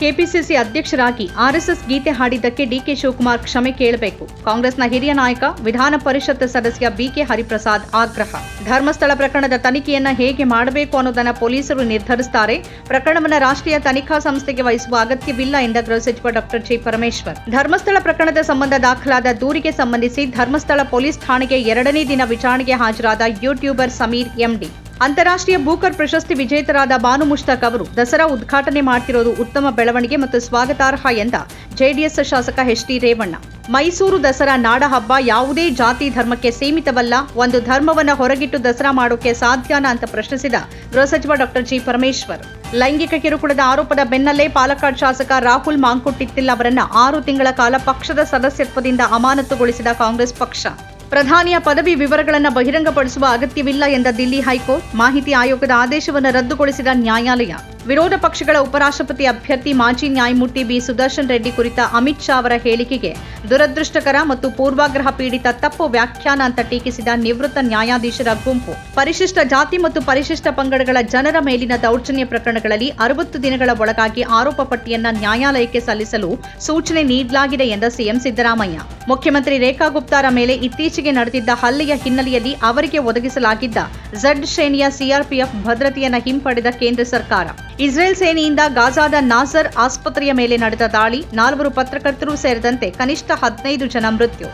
KPCC ಅಧ್ಯಕ್ಷರಾಗಿ RSS ಗೀತೆ ಹಾಡಿದ್ದಕ್ಕೆ ಡಿಕೆ ಶಿವಕುಮಾರ್ ಕ್ಷಮೆ ಕೇಳಬೇಕು. ಕಾಂಗ್ರೆಸ್ನ ಹಿರಿಯ ನಾಯಕ, ವಿಧಾನ ಪರಿಷತ್ ಸದಸ್ಯ ಬಿಕೆ ಹರಿಪ್ರಸಾದ್ ಆಗ್ರಹ. ಧರ್ಮಸ್ಥಳ ಪ್ರಕರಣದ ತನಿಖೆಯನ್ನ ಹೇಗೆ ಮಾಡಬೇಕು ಅನ್ನೋದನ್ನ ಪೊಲೀಸರು ನಿರ್ಧರಿಸುತ್ತಾರೆ ಪ್ರಕರಣವನ್ನ ರಾಷ್ಟ್ರೀಯ ತನಿಖಾ ಸಂಸ್ಥೆಗೆ ವಹಿಸುವ ಅಗತ್ಯವಿಲ್ಲ ಎಂದ ಗೃಹ ಸಚಿವ ಡಾಕ್ಟರ್ ಜಿ ಪರಮೇಶ್ವರ್. ಧರ್ಮಸ್ಥಳ ಪ್ರಕರಣದ ಸಂಬಂಧ ದಾಖಲಾದ ದೂರಿಗೆ ಸಂಬಂಧಿಸಿ ಧರ್ಮಸ್ಥಳ ಪೊಲೀಸ್ ಠಾಣೆಗೆ ಎರಡನೇ ದಿನ ವಿಚಾರಣೆಗೆ ಹಾಜರಾದ ಯೂಟ್ಯೂಬರ್ ಸಮೀರ್ ಎಂಡಿ. ಅಂತಾರಾಷ್ಟ್ರೀಯ ಬೂಕರ್ ಪ್ರಶಸ್ತಿ ವಿಜೇತರಾದ ಬಾನು ಮುಷ್ತಾಕ್ ಅವರು ದಸರಾ ಉದ್ಘಾಟನೆ ಮಾಡ್ತಿರೋದು ಉತ್ತಮ ಬೆಳವಣಿಗೆ ಮತ್ತು ಸ್ವಾಗತಾರ್ಹ ಎಂದ ಜೆಡಿಎಸ್ ಶಾಸಕ ಎಚ್ ಡಿ ರೇವಣ್ಣ. ಮೈಸೂರು ದಸರಾ ನಾಡಹಬ್ಬ ಯಾವುದೇ ಜಾತಿ ಧರ್ಮಕ್ಕೆ ಸೀಮಿತವಲ್ಲ, ಒಂದು ಧರ್ಮವನ್ನ ಹೊರಗಿಟ್ಟು ದಸರಾ ಮಾಡೋಕೆ ಸಾಧ್ಯನಾ ಅಂತ ಪ್ರಶ್ನಿಸಿದ ಗೃಹ ಸಚಿವ ಡಾಕ್ಟರ್ ಜಿ ಪರಮೇಶ್ವರ್. ಲೈಂಗಿಕ ಕಿರುಕುಳದ ಆರೋಪದ ಬೆನ್ನಲ್ಲೇ ಪಾಲಕ್ಕಾಡ್ ಶಾಸಕ ರಾಹುಲ್ ಮಾಂಕುಟ್ಟಿತ್ತಿಲ್ ಅವರನ್ನ ಆರು ತಿಂಗಳ ಕಾಲ ಪಕ್ಷದ ಸದಸ್ಯತ್ವದಿಂದ ಅಮಾನತುಗೊಳಿಸಿದ ಕಾಂಗ್ರೆಸ್ ಪಕ್ಷ. ಪ್ರಧಾನಿಯ ಪದವಿ ವಿವರಗಳನ್ನು ಬಹಿರಂಗಪಡಿಸುವ ಅಗತ್ಯವಿಲ್ಲ ಎಂದ ದಿಲ್ಲಿ ಹೈಕೋರ್ಟ್ ಮಾಹಿತಿ ಆಯೋಗದ ಆದೇಶವನ್ನು ರದ್ದುಗೊಳಿಸಿದ ನ್ಯಾಯಾಲಯ. ವಿರೋಧ ಪಕ್ಷಗಳ ಉಪರಾಷ್ಟ್ರಪತಿ ಅಭ್ಯರ್ಥಿ ಮಾಜಿ ನ್ಯಾಯಮೂರ್ತಿ ಬಿ ಸುದರ್ಶನ್ ರೆಡ್ಡಿ ಕುರಿತ ಅಮಿತ್ ಶಾ ಅವರ ಹೇಳಿಕೆಗೆ ದುರದೃಷ್ಟಕರ ಮತ್ತು ಪೂರ್ವಾಗ್ರಹ ಪೀಡಿತ ತಪ್ಪು ವ್ಯಾಖ್ಯಾನ ಅಂತ ಟೀಕಿಸಿದ ನಿವೃತ್ತ ನ್ಯಾಯಾಧೀಶರ ಗುಂಪು. ಪರಿಶಿಷ್ಟ ಜಾತಿ ಮತ್ತು ಪರಿಶಿಷ್ಟ ಪಂಗಡಗಳ ಜನರ ಮೇಲಿನ ದೌರ್ಜನ್ಯ ಪ್ರಕರಣಗಳಲ್ಲಿ ಅರವತ್ತು ದಿನಗಳ ಒಳಗಾಗಿ ಆರೋಪ ಪಟ್ಟಿಯನ್ನ ನ್ಯಾಯಾಲಯಕ್ಕೆ ಸಲ್ಲಿಸಲು ಸೂಚನೆ ನೀಡಲಾಗಿದೆ ಎಂದ ಸಿಎಂ ಸಿದ್ದರಾಮಯ್ಯ. ಮುಖ್ಯಮಂತ್ರಿ ರೇಖಾ ಗುಪ್ತಾರ ಮೇಲೆ ಇತ್ತೀಚೆಗೆ ನಡೆದಿದ್ದ ಹಲ್ಲೆಯ ಹಿನ್ನೆಲೆಯಲ್ಲಿ ಅವರಿಗೆ ಒದಗಿಸಲಾಗಿದ್ದ ಝಡ್ ಶ್ರೇಣಿಯ ಸಿಆರ್ಪಿಎಫ್ ಭದ್ರತೆಯನ್ನು ಹಿಂಪಡೆದ ಕೇಂದ್ರ ಸರ್ಕಾರ. ಇಸ್ರೇಲ್ ಸೇನೆಯಿಂದ ಗಾಜಾದ ನಾಸರ್ ಆಸ್ಪತ್ರೆಯ ಮೇಲೆ ನಡೆದ ದಾಳಿ, ನಾಲ್ವರು ಪತ್ರಕರ್ತರು ಸೇರಿದಂತೆ ಕನಿಷ್ಠ ಹದಿನೈದು ಜನ ಮೃತ್ಯು.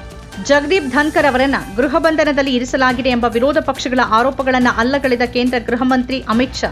ಜಗದೀಪ್ ಧನ್ಕರ್ ಅವರನ್ನ ಗೃಹ ಬಂಧನದಲ್ಲಿ ಇರಿಸಲಾಗಿದೆ ಎಂಬ ವಿರೋಧ ಪಕ್ಷಗಳ ಆರೋಪಗಳನ್ನು ಅಲ್ಲಗಳೆದ ಕೇಂದ್ರ ಗೃಹ ಮಂತ್ರಿ ಅಮಿತ್ ಶಾ.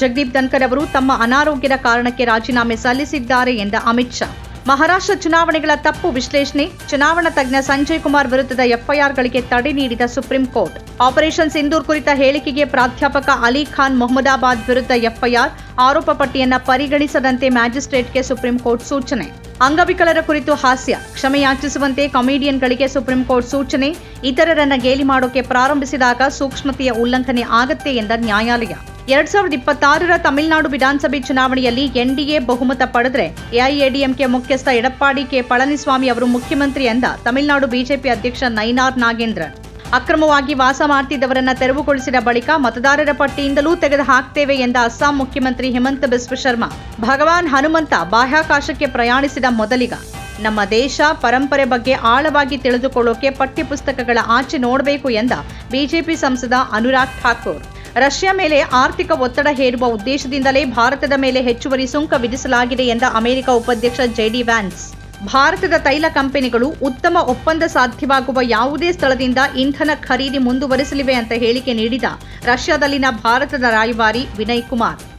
ಜಗದೀಪ್ ಧನ್ಕರ್ ಅವರು ತಮ್ಮ ಅನಾರೋಗ್ಯದ ಕಾರಣಕ್ಕೆ ರಾಜೀನಾಮೆ ಸಲ್ಲಿಸಿದ್ದಾರೆ ಎಂದ ಅಮಿತ್ ಶಾ. ಮಹಾರಾಷ್ಟ್ರ ಚುನಾವಣೆಗಳ ತಪ್ಪು ವಿಶ್ಲೇಷಣೆ, ಚುನಾವಣಾ ತಜ್ಞ ಸಂಜಯ್ ಕುಮಾರ್ ವಿರುದ್ಧದ ಎಫ್ಐಆರ್ಗಳಿಗೆ ತಡೆ ನೀಡಿದ ಸುಪ್ರೀಂ ಕೋರ್ಟ್. ಆಪರೇಷನ್ ಸಿಂಧೂರ್ ಕುರಿತ ಹೇಳಿಕೆಗೆ ಪ್ರಾಧ್ಯಾಪಕ ಅಲಿ ಖಾನ್ ಮೊಹಮ್ಮದಾಬಾದ್ ವಿರುದ್ಧ ಎಫ್ಐಆರ್, ಆರೋಪ ಪಟ್ಟಿಯನ್ನ ಪರಿಗಣಿಸದಂತೆ ಮ್ಯಾಜಿಸ್ಟ್ರೇಟ್ಗೆ ಸುಪ್ರೀಂ ಕೋರ್ಟ್ ಸೂಚನೆ. ಅಂಗವಿಕಲರ ಕುರಿತು ಹಾಸ್ಯ ಕ್ಷಮೆಯಾಚಿಸುವಂತೆ ಕಾಮಿಡಿಯನ್ಗಳಿಗೆ ಸುಪ್ರೀಂ ಕೋರ್ಟ್ ಸೂಚನೆ. ಇತರರನ್ನ ಗೇಲಿ ಮಾಡೋಕೆ ಪ್ರಾರಂಭಿಸಿದಾಗ ಸೂಕ್ಷ್ಮತೆಯ ಉಲ್ಲಂಘನೆ ಆಗತ್ತೆ ಎಂದ ನ್ಯಾಯಾಲಯ. ಎರಡ್ ಸಾವಿರದ ಇಪ್ಪತ್ತಾರರ ತಮಿಳುನಾಡು ವಿಧಾನಸಭೆ ಚುನಾವಣೆಯಲ್ಲಿ ಎನ್ಡಿಎ ಬಹುಮತ ಪಡೆದರೆ ಎಐಎಡಿಎಂಕೆ ಮುಖ್ಯಸ್ಥ ಎಡಪ್ಪಾಡಿ ಕೆ ಪಳನಿಸ್ವಾಮಿ ಅವರು ಮುಖ್ಯಮಂತ್ರಿ ಎಂದ ತಮಿಳುನಾಡು ಬಿಜೆಪಿ ಅಧ್ಯಕ್ಷ ನೈನಾರ್ ನಾಗೇಂದ್ರನ್. ಅಕ್ರಮವಾಗಿ ವಾಸ ಮಾಡ್ತಿದ್ದವರನ್ನ ತೆರವುಗೊಳಿಸಿದ ಬಳಿಕ ಮತದಾರರ ಪಟ್ಟಿಯಿಂದಲೂ ತೆಗೆದು ಹಾಕ್ತೇವೆ ಎಂದ ಅಸ್ಸಾಂ ಮುಖ್ಯಮಂತ್ರಿ ಹಿಮಂತ ಬಿಸ್ವ ಶರ್ಮಾ. ಭಗವಾನ್ ಹನುಮಂತ ಬಾಹ್ಯಾಕಾಶಕ್ಕೆ ಪ್ರಯಾಣಿಸಿದ ಮೊದಲಿಗ. ನಮ್ಮ ದೇಶ ಪರಂಪರೆ ಬಗ್ಗೆ ಆಳವಾಗಿ ತಿಳಿದುಕೊಳ್ಳೋಕೆ ಪಠ್ಯಪುಸ್ತಕಗಳ ಆಚೆ ನೋಡಬೇಕು ಎಂದ ಬಿಜೆಪಿ ಸಂಸದ ಅನುರಾಗ್ ಠಾಕೂರ್. ರಷ್ಯಾ ಮೇಲೆ ಆರ್ಥಿಕ ಒತ್ತಡ ಹೇರುವ ಉದ್ದೇಶದಿಂದಲೇ ಭಾರತದ ಮೇಲೆ ಹೆಚ್ಚುವರಿ ಸುಂಕ ವಿಧಿಸಲಾಗಿದೆ ಎಂದ ಅಮೆರಿಕ ಉಪಾಧ್ಯಕ್ಷ ಜೆಡಿ ವ್ಯಾನ್ಸ್. ಭಾರತದ ತೈಲ ಕಂಪನಿಗಳು ಉತ್ತಮ ಒಪ್ಪಂದ ಸಾಧ್ಯವಾಗುವ ಯಾವುದೇ ಸ್ಥಳದಿಂದ ಇಂಧನ ಖರೀದಿ ಮುಂದುವರಿಸಲಿವೆ ಅಂತ ಹೇಳಿಕೆ ನೀಡಿದ ರಷ್ಯಾದಲ್ಲಿನ ಭಾರತದ ರಾಯಭಾರಿ ವಿನಯ್ ಕುಮಾರ್.